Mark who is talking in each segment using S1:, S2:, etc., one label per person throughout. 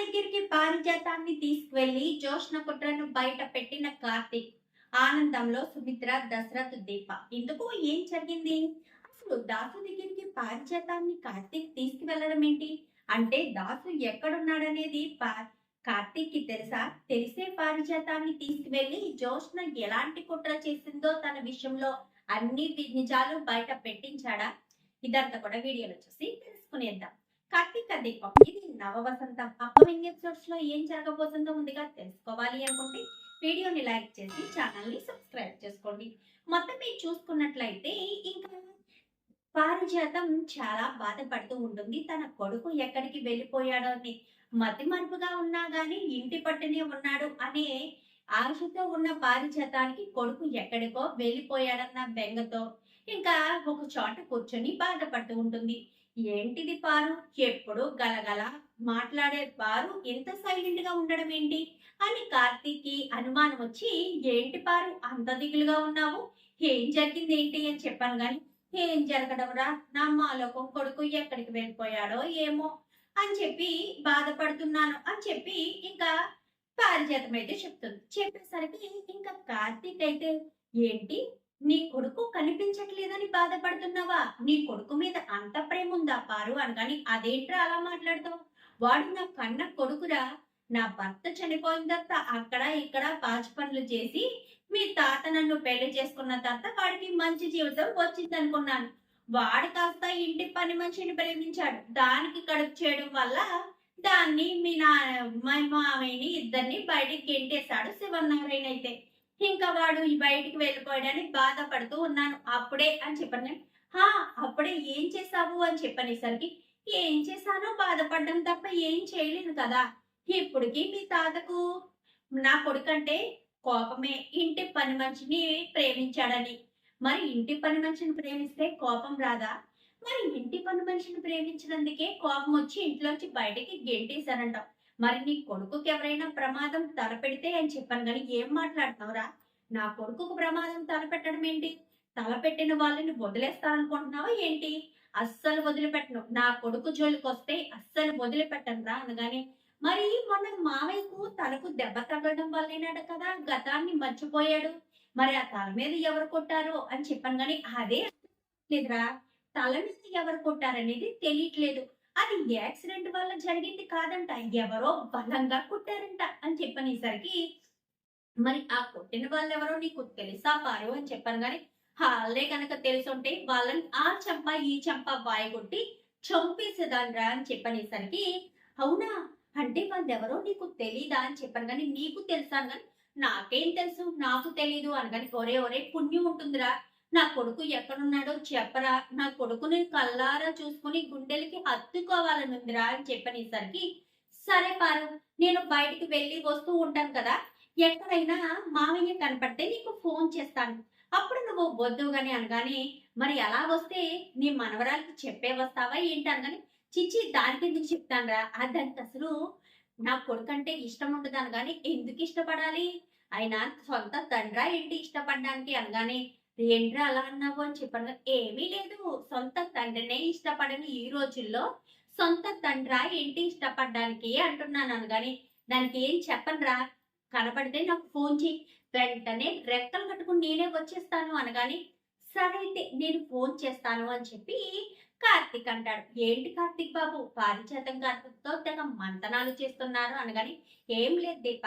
S1: దగ్గరికి పారిజాతాన్ని తీసుకువెళ్ళి జోష్న కుట్రను బయట పెట్టిన కార్తీక్ ఆనందంలో సుమిత్ర దశరథ్ దీప. ఇందుకు ఏం జరిగింది? అసలు దాసు దగ్గరికి పారిజాతాన్ని కార్తీక్ తీసుకువెళ్ళడం ఏంటి? అంటే దాసు ఎక్కడున్నాడనేది కార్తీక్కి తెలుసా? తెలిసే పారిజాతాన్ని తీసుకువెళ్ళి జోష్న ఎలాంటి కుట్ర చేసిందో తన విషయంలో అన్ని నిజాలు బయట పెట్టించాడా? ఇదంతా కూడా వీడియోలో చూసి తెలుసుకునేద్దాం. కార్తీక దీపం ఇది నవ వసంతం అప్కమింగ్ ఎపిసోడ్స్లో ఏం జరగబోతుందో ముందుగా తెలుసుకోవాలి అనుకుంటే వీడియోని లైక్ చేసి ఛానల్ని సబ్స్క్రైబ్ చేసుకోండి. మొత్తం మీరు చూసుకున్నట్లయితే ఇంకా పారిజాతం చాలా బాధపడుతూ ఉంటుంది. తన కొడుకు ఎక్కడికి వెళ్ళిపోయాడో అని మతి మరుపుగా ఉన్నా గానీ ఇంటి పట్టునే ఉన్నాడు అనే ఆశతో ఉన్న పారిజాతానికి కొడుకు ఎక్కడికో వెళ్ళిపోయాడన్న బెంగతో ఇంకా ఒక చోట కూర్చొని బాధపడుతూ ఉంటుంది. ఏంటిది పారు? ఎప్పుడు గలగల మాట్లాడే పారు ఎంత సైలెంట్గా ఉండడం ఏంటి? అని కార్తీక్కి అనుమానం వచ్చి ఏంటి పారు? అంత దిగులుగా ఉన్నావు? ఏం జరిగింది ఏంటి అని చెప్పాను గాని ఏం జరగడం రా? నా మాలోకం కొడుకు ఎక్కడికి వెళ్ళిపోయాడో ఏమో అని చెప్పి బాధపడుతున్నాను అని చెప్పి ఇంకా పారిజాతం అయితే చెప్తుంది. చెప్పేసరికి ఇంకా కార్తీక్ అయితే ఏంటి? నీ కొడుకు కనిపించట్లేదని బాధపడుతున్నావా? నీ కొడుకు మీద అంత ప్రేమ ఉందా పారు అనగాని అదేంట్రా అలా మాట్లాడతావు? వాడు నా కన్న కొడుకురా. నా భర్త చనిపోయిన తర్వాత అక్కడ ఇక్కడ పాచి పనులు చేసి మీ తాత నన్ను పెళ్ళి చేసుకున్న తర్వాత వాడికి మంచి జీవితం వచ్చింది అనుకున్నాను వాడు కాస్త ఇంటి పని మనిషిని ప్రేమించాడు. దానికి కడుపు చేయడం వల్ల దాన్ని మీ నా మా మామయ్యని ఇద్దరిని బయటికి గెంటేశాడు శివనారాయణ అయితే ఇంకా వాడు బయటికి వెళ్ళిపోయాడని బాధపడుతూ ఉన్నాను. అప్పుడే అని చెప్పాను నేను హా అప్పుడే ఏం చేసావు అని చెప్పనేసరికి ఏం చేశానో బాధపడడం తప్ప ఏం చేయలేను కదా. ఇప్పటికి మీ తాతకు నా కొడుకంటే కోపమే. ఇంటి పని మనిషిని ప్రేమించాడని. మరి ఇంటి పని మనిషిని ప్రేమిస్తే కోపం రాదా? మరి ఇంటి పని మనిషిని ప్రేమించినందుకే కోపం వచ్చి ఇంట్లోంచి బయటికి గెంటేశానంట మరి నీ కొడుకుకి ఎవరైనా ప్రమాదం తలపెడితే అని చెప్పాను కానీ ఏం మాట్లాడుతున్నావురా? నా కొడుకుకు ప్రమాదం తలపెట్టడం ఏంటి? తలపెట్టిన వాళ్ళని వదిలేస్తాననుకుంటున్నావా ఏంటి? అస్సలు వదిలిపెట్టను. నా కొడుకు జోలికి వస్తే అస్సలు వదిలిపెట్టను రా అనగానే మరి మొన్న మావయ్యకు తలకు దెబ్బ తగలడం వల్లేనాడు కదా గతాన్ని మర్చిపోయాడు. మరి ఆ తల మీద ఎవరు కొట్టారు? అని చెప్పాను కానీ అదే లేదురా. తల మీద ఎవరు కొట్టారనేది తెలియట్లేదు. అది యాక్సిడెంట్ వల్ల జరిగింది కాదంట ఎవరో బలంగా కొట్టారంట అని చెప్పనేసరికి మరి ఆ కొట్టిన వాళ్ళు ఎవరో నీకు తెలుసా పారు అని చెప్పాను కానీ వాళ్ళే కనుక తెలుసుంటే వాళ్ళని ఆ చంప ఈ చంప వాయగొట్టి చంపేసేదాన్రా అని చెప్పనేసరికి అవునా? అంటే వాళ్ళు ఎవరో నీకు తెలీదా అని చెప్పాను కానీ నీకు తెలుసా అని కానీ నాకేం తెలుసు నాకు తెలీదు అనగాని ఒరే ఒరే పుణ్యం ఉంటుందిరా. నా కొడుకు ఎక్కడున్నాడో చెప్పరా. నా కొడుకుని కల్లారా చూసుకుని గుండెలకి హత్తుకోవాలనుందిరా అని చెప్పనేసరికి సరే పారు నేను బయటికి వెళ్ళి వస్తూ ఉంటాను కదా. ఎక్కడైనా మామయ్య కనపడితే నీకు ఫోన్ చేస్తాను. అప్పుడు నువ్వు వద్దు గాని అనగానే మరి అలా వస్తే నీ మనవరాలకి చెప్పే వస్తావా ఏంటి అనగానే చిచ్చి దానికి ఎందుకు చెప్తానురా. రా దానికి అసలు నా కొడుకు అంటే ఇష్టం ఉండదు అనగానే ఎందుకు ఇష్టపడాలి? అయినా సొంత తండ్రా ఏంటి ఇష్టపడడానికి అనగానే ఏంట్రా అలా అన్నావు? అని చెప్పాను. ఏమీ లేదు. సొంత తండ్రినే ఇష్టపడని ఈ రోజుల్లో సొంత తండ్రా ఏంటి ఇష్టపడడానికి? అంటున్నాను అనగాని దానికి ఏం చెప్పనురా. కనపడితే నాకు ఫోన్ చేయి వెంటనే రెక్కలు కట్టుకుని నేనే వచ్చేస్తాను అనగాని సరే అయితే నేను ఫోన్ చేస్తాను అని చెప్పి కార్తీక్ అంటాడు. ఏంటి కార్తిక్ బాబు? పారిచేతం కార్తీక్తో తెగ మంతనాలు చేస్తున్నారు అనగాని ఏం లేదు దీప.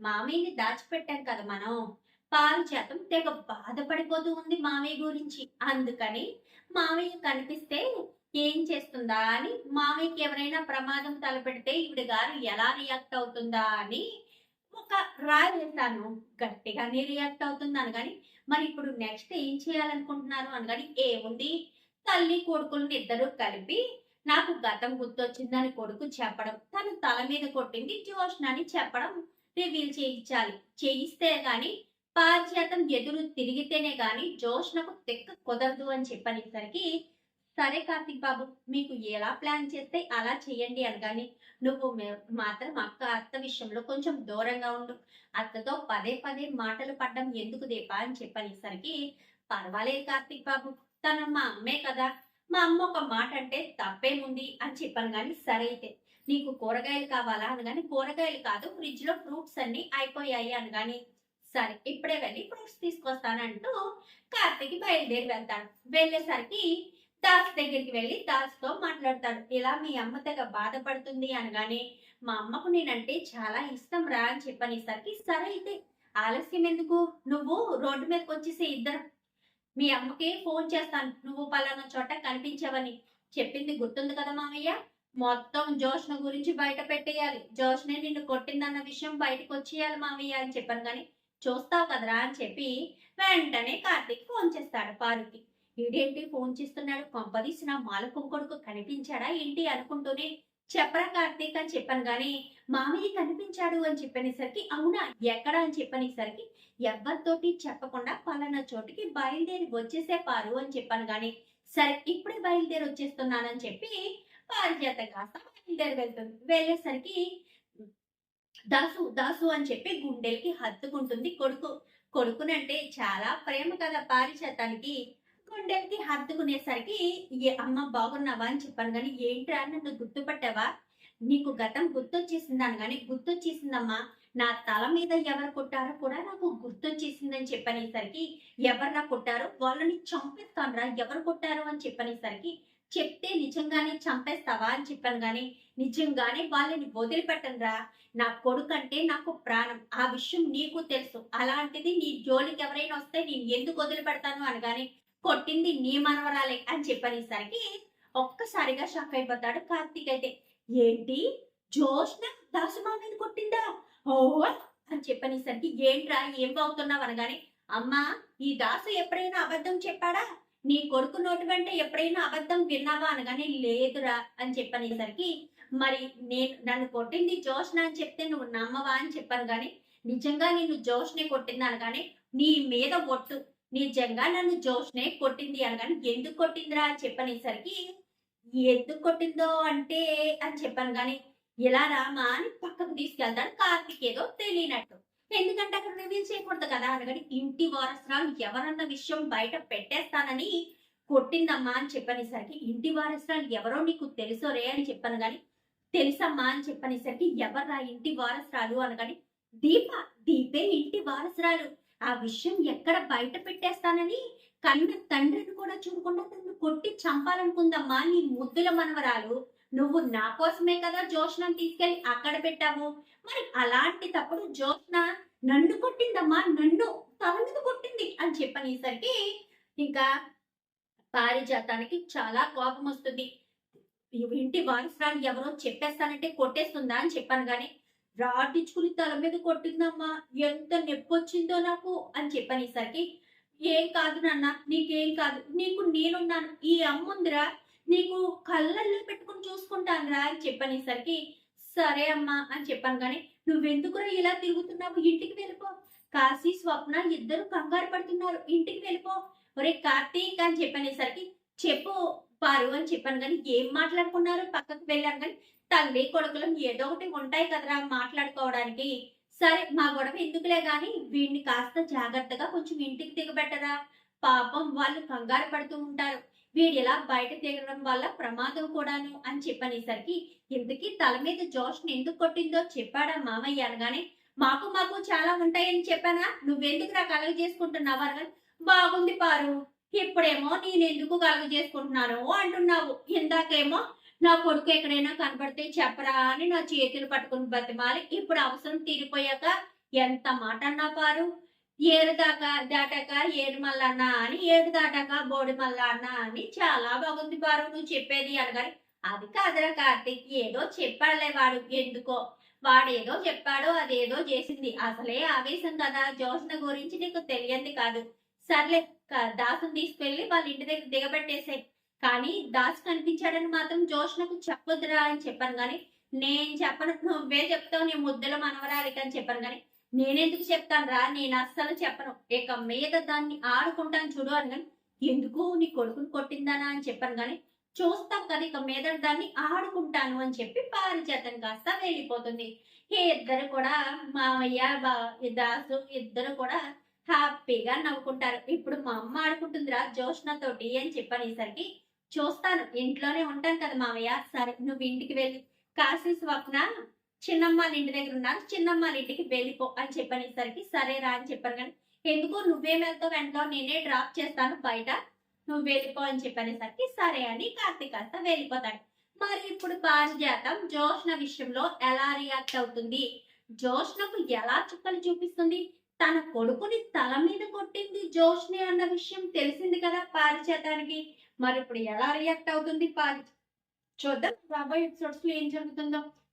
S1: మామయ్యని దాచిపెట్టాం కదా మనం. పారిజాతం తెగ బాధపడిపోతూ ఉంది మామయ్య గురించి. అందుకని మామయ్య కనిపిస్తే ఏం చేస్తుందా అని మామయ్యకి ఎవరైనా ప్రమాదం తలపెడితే ఈవిడ గారు ఎలా రియాక్ట్ అవుతుందా అని ఒక రాయి వేస్తాను గట్టిగానే రియాక్ట్ అవుతుంది అనగాని మరి ఇప్పుడు నెక్స్ట్ ఏం చేయాలనుకుంటున్నారు అనగాని ఏముంది? తల్లి కొడుకులను ఇద్దరు కలిపి నాకు గతం గుర్తొచ్చిందని కొడుకు చెప్పడం తను తల మీద కొట్టింది జోష్న అని చెప్పడం రివీల్ చేయించాలి. చేయిస్తే గాని పారిజాతం ఎదురు తిరిగితేనే గాని జోష్నకు తెక్క కుదరదు అని చెప్పనేసరికి సరే కార్తిక్ బాబు మీకు ఎలా ప్లాన్ చేస్తే అలా చేయండి అనగాని నువ్వు మాత్రం అక్క అత్త విషయంలో కొంచెం దూరంగా ఉండు. అత్తతో పదే పదే మాటలు పడ్డం ఎందుకు దీపా అని చెప్పనేసరికి పర్వాలేదు కార్తిక్ బాబు తను మా అమ్మే కదా. మా అమ్మ ఒక మాట అంటే తప్పేముంది అని చెప్పాను కానీ సరే అయితే నీకు కూరగాయలు కావాలా అనగాని కూరగాయలు కాదు ఫ్రిడ్జ్లో ఫ్రూట్స్ అన్ని అయిపోయాయి అనగాని సరే ఇప్పుడే వెళ్ళి ఫ్రూట్స్ తీసుకొస్తానంటూ కార్తీక్ బయలుదేరి వెళ్తాడు. వెళ్ళేసరికి దాస్ దగ్గరికి వెళ్ళి దాస్తో మాట్లాడతాడు. ఇలా మీ అమ్మ తెగ బాధపడుతుంది అనగానే మా అమ్మకు నేనంటే చాలా ఇష్టం రా అని చెప్పనేసరికి సరే అయితే ఆలస్యం ఎందుకు? నువ్వు రోడ్డు మీదకి వచ్చేసి ఇద్దరు. మీ అమ్మకి ఫోన్ చేస్తాను. నువ్వు పలానా చోట కనిపించావని. చెప్పింది గుర్తుంది కదా మామయ్య? మొత్తం జోష్న గురించి బయట పెట్టేయాలి. జోష్నే నిన్ను కొట్టిందన్న విషయం బయటకు వచ్చేయాలి మామయ్య అని చెప్పాను కానీ చూస్తావు కదరా అని చెప్పి వెంటనే కార్తీక్ ఫోన్ చేస్తాడు పారుకి ఈడేంటి ఫోన్ చేస్తున్నాడు? కొంపదీసిన మాలకుం కొడుకు కనిపించాడా ఏంటి అనుకుంటూనే చెప్పరా కార్తీక్ అని చెప్పాను గాని మామయ్య కనిపించాడు అని చెప్పనేసరికి అవునా? ఎక్కడ అని చెప్పనేసరికి ఎవరితోటి చెప్పకుండా పలానా చోటికి బయలుదేరి వచ్చేసే పారు అని చెప్పాను గాని సరే ఇప్పుడే బయలుదేరి వచ్చేస్తున్నానని చెప్పి పారిజాత కాస్త బయలుదేరి వెళ్తుంది. వెళ్ళేసరికి దాసు దాసు అని చెప్పి గుండెలకి హత్తుకుంటుంది. కొడుకు కొడుకునంటే చాలా ప్రేమ కదా పారిజాతానికి. గుండెలకి హత్తుకునేసరికి ఏ అమ్మ బాగున్నావా? అని చెప్పాను. కానీ ఏంట్రా? నన్ను గుర్తుపట్టావా? నీకు గతం గుర్తొచ్చేసిందాను కానీ గుర్తొచ్చేసిందమ్మా. నా తల మీద ఎవరు కొట్టారో కూడా నాకు గుర్తొచ్చేసిందని చెప్పనేసరికి ఎవరు కొట్టారో? వాళ్ళని చంపేస్తానురా. ఎవరు కొట్టారో? అని చెప్పనేసరికి చెప్తే నిజంగానే చంపేస్తావా? అని చెప్పాను. కానీ నిజంగానే వాళ్ళని వదిలిపెట్టనురా. నా కొడుకంటే నాకు ప్రాణం. ఆ విషయం నీకు తెలుసు. అలాంటిది నీ జోలికి ఎవరైనా వస్తే నేను ఎందుకు వదిలిపెడతాను అనగానే కొట్టింది నీ మనవరాలే అని చెప్పనేసరికి ఒక్కసారిగా షాక్ అయిపోతాడు కార్తీక్ అయితే. ఏంటి? జోష్న? దాసుమామని కొట్టిందా? ఓ అని చెప్పనేసరికి ఏంట్రా? ఏం బాగుతున్నావు అనగానే అమ్మా ఈ దాసు ఎప్పుడైనా అబద్ధం చెప్పాడా? నీ కొడుకు నోటి వెంట ఎప్పుడైనా అబద్ధం విన్నావా అనగానే లేదురా అని చెప్పనేసరికి మరి నేను నన్ను కొట్టింది జోష్న అని చెప్తే నువ్వు నమ్మవా అని చెప్పాను కానీ నిజంగా నేను జోష్నే కొట్టింది అనగానే నీ మీద ఒట్టు. నిజంగా నన్ను జోష్నే కొట్టింది అనగానే ఎందుకు కొట్టిందిరా అని చెప్పనేసరికి ఎందుకు కొట్టిందో అంటే అని చెప్పాను కానీ ఇలా రామా అని పక్కకు తీసుకెళ్తాడు కార్తీక్ ఏదో తెలియనట్టు. ఎందుకంటే అక్కడ రివీల్ చేయకూడదు కదా? అనగాని ఇంటి వారసురాలు ఎవరన్న విషయం బయట పెట్టేస్తానని కొట్టిందమ్మా అని చెప్పనేసరికి ఇంటి వారసురాలు ఎవరో నీకు తెలుసోరే అని చెప్పాను కానీ తెలుసమ్మా అని చెప్పనేసరికి ఎవర్రా ఇంటి వారసురాలు? అనగాని దీప దీపే ఇంటి వారసురాలు. ఆ విషయం ఎక్కడ బయట పెట్టేస్తానని కన్న తండ్రిని కూడా చూడకుండా తను కొట్టి చంపాలనుకుందమ్మా నీ ముద్దుల మనవరాలు. నువ్వు నా కోసమే కదా జోష్నని తీసుకెళ్ళి అక్కడ పెట్టావు. మరి అలాంటి తప్పుడు జోష్న నన్ను కొట్టిందమ్మా నన్ను తల మీద కొట్టింది అని చెప్పనేసరికి ఇంకా పారిజాతానికి చాలా కోపం వస్తుంది. ఈ ఇంటి వారసురాలు ఎవరో చెప్పేస్తానంటే కొట్టేస్తుందా అని చెప్పాను కానీ రాటించుకుని తల మీద కొట్టిందమ్మా ఎంత నొప్పి వచ్చిందో నాకు అని చెప్పనేసరికి ఏం కాదు నాన్న నీకేం కాదు నీకు నేనున్నాను ఈ అమ్ముందిరా నీకు కళ్ళల్లో పెట్టుకుని చూసుకుంటానురా అని చెప్పనేసరికి సరే అమ్మా అని చెప్పాను కానీ నువ్వెందుకురా ఇలా తిరుగుతున్నావు? ఇంటికి వెళ్ళిపో. కాశీ స్వప్న ఇద్దరు కంగారు పడుతున్నారు. ఇంటికి వెళ్ళిపో. ఒరే కార్తీక్ అని చెప్పనేసరికి చెప్పు పారు అని చెప్పాను కానీ ఏం మాట్లాడుకున్నారు? పక్కకు వెళ్ళాను కానీ తల్లి కొడుకులం ఏదో ఒకటి ఉంటాయి కదరా మాట్లాడుకోవడానికి. సరే మా గొడవ ఎందుకులే కానీ వీడిని కాస్త జాగ్రత్తగా కొంచెం ఇంటికి దిగబెట్టరా. పాపం వాళ్ళు కంగారు పడుతూ ఉంటారు. వీడు ఇలా బయట తిరగడం వల్ల ప్రమాదం కూడాను అని చెప్పనేసరికి ఇంతకీ తల మీద జోష్ని ఎందుకు కొట్టిందో చెప్పాడా మామయ్య అనగానే మాకు మాకు చాలా ఉంటాయని చెప్పానా? నువ్వెందుకు నా కలగ చేసుకుంటున్నావు అనగా బాగుంది పారు ఇప్పుడేమో నేను ఎందుకు కలగ చేసుకుంటున్నాను అంటున్నావు. ఇందాకేమో నా కొడుకు ఎక్కడైనా కనబడితే చెప్పరా అని నా చేతులు పట్టుకుని బతిమాలి. ఇప్పుడు అవసరం తీరిపోయాక ఎంత మాట అన్నా పారు ఏడు దాకా దాటాక ఏడు మల్లన్నా అని ఏడు దాటాక బోడి మల్లన్న అని చాలా బాగుంది బారు నువ్వు చెప్పేది అనగాని అది కాదురా కార్తీక్ ఏదో చెప్పాడులే వాడు ఎందుకో. వాడేదో చెప్పాడో అదేదో చేసింది. అసలే ఆవేశం కదా జోష్న గురించి నీకు తెలియంది కాదు. సర్లే దాసుని తీసుకెళ్ళి వాళ్ళ ఇంటి దగ్గర దిగబెట్టేసాయి. కానీ దాసు కనిపించాడని మాత్రం జోష్నకు చెప్పొద్దురా అని చెప్పాను కానీ నేను చెప్పను నువ్వే చెప్తావు నీ ముద్దుల మనవరాలికి అని చెప్పాను కానీ నేనెందుకు చెప్తాను రా? నేను అస్సలు చెప్పను. ఇక మీద దాన్ని ఆడుకుంటాను చూడు అని కానీ ఎందుకు నీ కొడుకుని కొట్టిందానా అని చెప్పాను కానీ చూస్తాం కదా ఇక మీద దాన్ని ఆడుకుంటాను అని చెప్పి పారిజాతం కాస్త వెళ్ళిపోతుంది. ఈ ఇద్దరు కూడా మామయ్య బా- దాసు ఇద్దరు కూడా హ్యాపీగా నవ్వుకుంటారు. ఇప్పుడు మా అమ్మ ఆడుకుంటుందిరా జోష్న తోటి అని చెప్పనేసరికి చూస్తాను. ఇంట్లోనే ఉంటాను కదా మామయ్య. సరే నువ్వు ఇంటికి వెళ్ళి. కాశీ స్వప్న చిన్నమ్మాళ్ళ ఇంటి దగ్గర ఉన్నారు. చిన్నమ్మాళ్ళ ఇంటికి వెళ్ళిపో అని చెప్పనేసరికి సరేరా అని చెప్పారు కానీ ఎందుకు నువ్వే వెళ్తావు వెంటలో నేనే డ్రాప్ చేస్తాను బయట. నువ్వు వెళ్ళిపో అని చెప్పనేసరికి సరే అని కార్తీక్ కాస్త వెళ్ళిపోతాడు. మరి ఇప్పుడు పారిజాతం జోష్న విషయంలో ఎలా రియాక్ట్ అవుతుంది? జోష్నకు ఎలా చుక్కలు చూపిస్తుంది? తన కొడుకుని తల మీద కొట్టింది జోష్ని అన్న విషయం తెలిసింది కదా పారిజాతానికి. మరి ఇప్పుడు ఎలా రియాక్ట్ అవుతుంది పారి చూద్దాం. రాబోయే ఎపిసోడ్స్లో ఏం జరుగుతుందో.